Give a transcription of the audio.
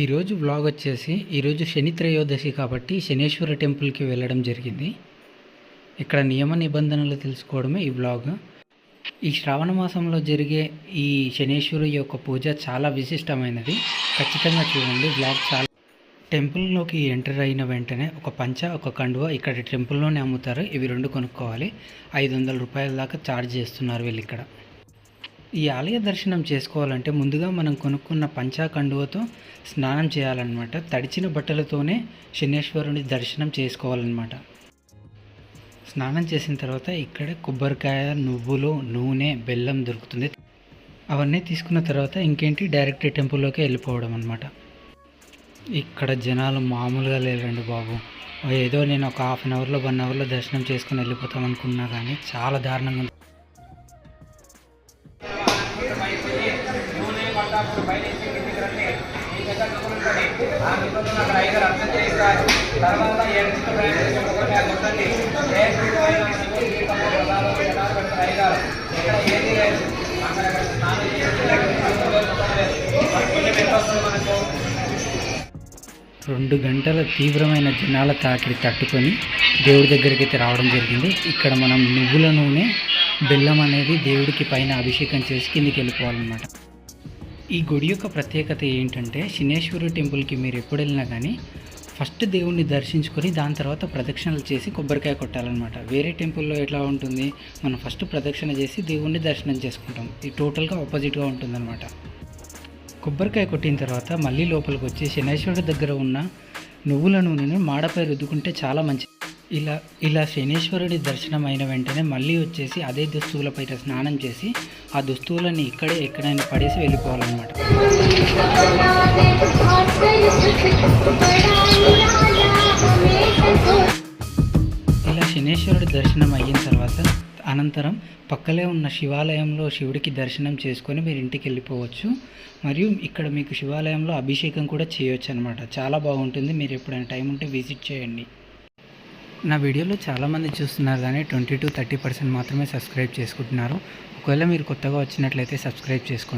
ఈరోజు వ్లాగ్ వచ్చేసి ఈరోజు శని త్రయోదశి కాబట్టి శనేశ్వర టెంపుల్కి వెళ్ళడం జరిగింది. ఇక్కడ నియమ నిబంధనలు తెలుసుకోవడమే ఈ వ్లాగ్ ఈ శ్రావణ మాసంలో జరిగే ఈ శనేశ్వరు యొక్క పూజ చాలా విశిష్టమైనది. ఖచ్చితంగా చూడండి వ్లాగ్ చాలా టెంపుల్లోకి ఎంటర్ అయిన వెంటనే ఒక పంచ ఒక కండువ ఇక్కడ టెంపుల్లోనే అమ్ముతారు. ఇవి రెండు కొనుక్కోవాలి. ఐదు వందల రూపాయల దాకా ఛార్జ్ చేస్తున్నారు వీళ్ళు ఇక్కడ. ఈ ఆలయ దర్శనం చేసుకోవాలంటే ముందుగా మనం కొనుక్కున్న పంచా కండువతో స్నానం చేయాలన్నమాట. తడిచిన బట్టలతోనే శనేశ్వరుని దర్శనం చేసుకోవాలన్నమాట. స్నానం చేసిన తర్వాత ఇక్కడ కొబ్బరికాయ నువ్వులు నూనె బెల్లం దొరుకుతుంది. అవన్నీ తీసుకున్న తర్వాత ఇంకేంటి? డైరెక్ట్ టెంపుల్లోకి వెళ్ళిపోవడం అనమాట ఇక్కడ జనాలు మామూలుగా లేరండి బాబు. ఏదో నేను ఒక హాఫ్ అన్ అవర్లో వన్ అవర్లో దర్శనం చేసుకుని వెళ్ళిపోతాం అనుకున్నా కానీ చాలా దారుణంగా రెండు గంటల తీవ్రమైన జనాల తాకిడి తట్టుకొని దేవుడి దగ్గరికి అయితే రావడం జరిగింది. ఇక్కడ మనం నువ్వుల నూనె బెల్లం అనేది దేవుడికి పైన అభిషేకం చేసి కిందికి వెళ్ళిపోవాలన్నమాట. ఈ గుడి యొక్క ప్రత్యేకత ఏంటంటే శనేశ్వరు టెంపుల్కి మీరు ఎప్పుడు వెళ్ళినా కానీ ఫస్ట్ దేవుణ్ణి దర్శించుకొని దాని తర్వాత ప్రదక్షిణలు చేసి కొబ్బరికాయ కొట్టాలన్నమాట. వేరే టెంపుల్లో ఎట్లా ఉంటుంది? మనం ఫస్ట్ ప్రదక్షిణ చేసి దేవుణ్ణి దర్శనం చేసుకుంటాం. ఇది టోటల్గా ఆపోజిట్గా ఉంటుందన్నమాట. కొబ్బరికాయ కొట్టిన తర్వాత మళ్ళీ లోపలికి వచ్చి శనేశ్వరుడి దగ్గర ఉన్న నువ్వుల నూనెను మాడపై రుద్దుకుంటే చాలా మంచిది. ఇలా ఇలా శనేశ్వరుడి దర్శనం అయిన వెంటనే మళ్ళీ వచ్చేసి అదే దుస్తువులపై స్నానం చేసి ఆ దుస్తువులని ఇక్కడే ఎక్కడైనా పడేసి వెళ్ళిపోవాలన్నమాట. ఇలా శనేశ్వరుడి దర్శనం అయిన తర్వాత అనంతరం పక్కలే ఉన్న శివాలయంలో శివుడికి దర్శనం చేసుకొని మీరు ఇంటికి వెళ్ళిపోవచ్చు. మరియు ఇక్కడ మీకు శివాలయంలో అభిషేకం కూడా చేయొచ్చు అనమాట చాలా బాగుంటుంది. మీరు ఎప్పుడైనా టైం ఉంటే విజిట్ చేయండి. నా వీడియోలో చాలామంది చూస్తున్నారు కానీ ట్వంటీ టు థర్టీ పర్సెంట్ మాత్రమే సబ్స్క్రైబ్ చేసుకుంటున్నారు. ఒకవేళ మీరు కొత్తగా వచ్చినట్లయితే సబ్స్క్రైబ్ చేసుకోండి.